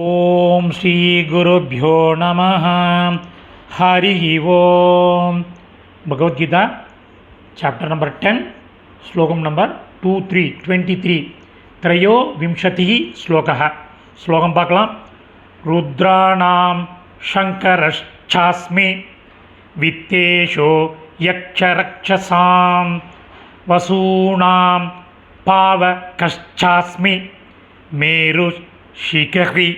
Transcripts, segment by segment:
ॐ श्रीगुरुभ्यो नमः। Hari Om. Bhagavad Gita chapter number ten श्लोकं number two three twenty three त्रयोविंशतिः श्लोकः। श्लोकं पाकलां। रुद्राणां शङ्करश्चास्मि, वित्तेषु यक्षरक्षसां, वसूनां पावकश्चास्मि मेरु मेरुशिखरि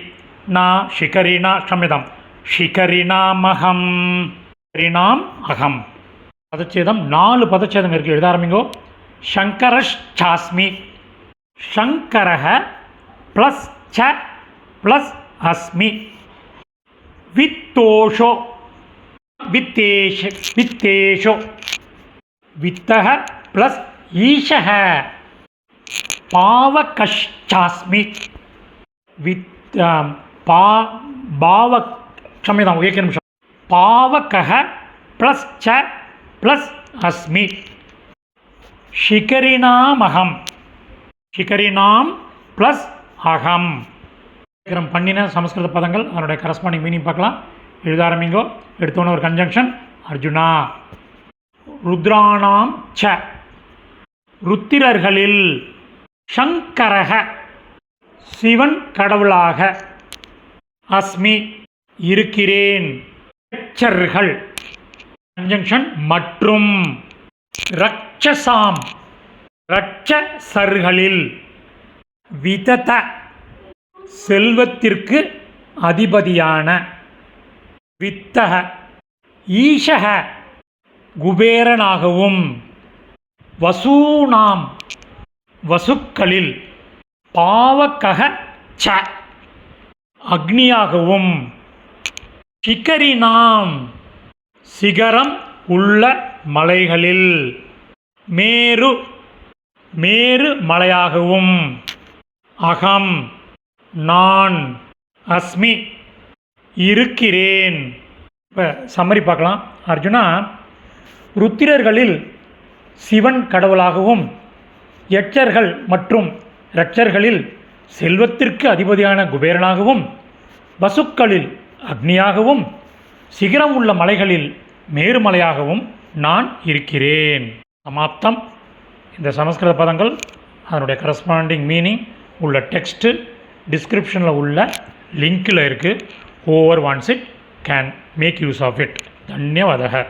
न शिखरिणा क्षम्यतां शिखरिणामहं शिखरिणाम् अहं பதச்சேதம் நாலு பதச்சேதம் இருக்குது எழுத ஆரம்பிங்கோ சங்கரஷாஸ்மி சங்கரஹ ப்ளஸ் ச ப்ளஸ் அஸ்மி வித்தோஷோ வித்தேஷ வித்தேஷோ வித்தக ப்ளஸ் ஈஷக பாவகஷாஸ்மி வித் பா பாவ க்ஷமியதாம் ஏக நிமிஷம். பாவகः ப்ளஸ் ச ப்ளஸ் அஸ்மி. ஷிகரினாமகம் ஷிகரிணாம் ப்ளஸ் அகம். சீக்கிரம் பண்ணின சமஸ்கிருத பதங்கள் அதனுடைய கரஸ்பாண்டிங் மீனிங் பார்க்கலாம். எழுத ஆரம்பிங்கோ. எடுத்தோன்னு ஒரு கன்ஜங்ஷன் அர்ஜுனா. ருத்ராணாம் ச. ருத்திரர்களில் சங்கரக சிவன் கடவுளாக. அஸ்மி இருக்கிறேன். யட்சர்கள் கன்ஜங்ஷன் மற்றும். ரட்சசாம் ரட்சசர்களில் விதத. செல்வத்திற்கு அதிபதியான. வித்தக. ஈஷக. குபேரனாகவும். வசூனாம். வசுக்களில். பாவக்கக ச. அக்னியாகவும். சிகரினாம். சிகரம் உள்ள மலைகளில். மேரு. மேரு மலையாகவும். அகம். நான். அஸ்மி. இருக்கிறேன். இப்போ சம்மரி பார்க்கலாம். அர்ஜுனா ருத்திரர்களில் சிவன் கடவுளாகவும் யட்சர்கள் மற்றும் இரட்சர்களில் செல்வத்திற்கு அதிபதியான குபேரனாகவும் பசுக்களில் அக்னியாகவும் சிகரம் உள்ள மலைகளில் மேருமலையாகவும் நான் இருக்கிறேன். சமாப்தம். இந்த சமஸ்கிருத பதங்கள் அதனுடைய கரஸ்பாண்டிங் மீனிங் உள்ள டெக்ஸ்ட்டு டிஸ்கிரிப்ஷனில் உள்ள லிங்கில் இருக்குது over once it can make use of it தன்யவாதக.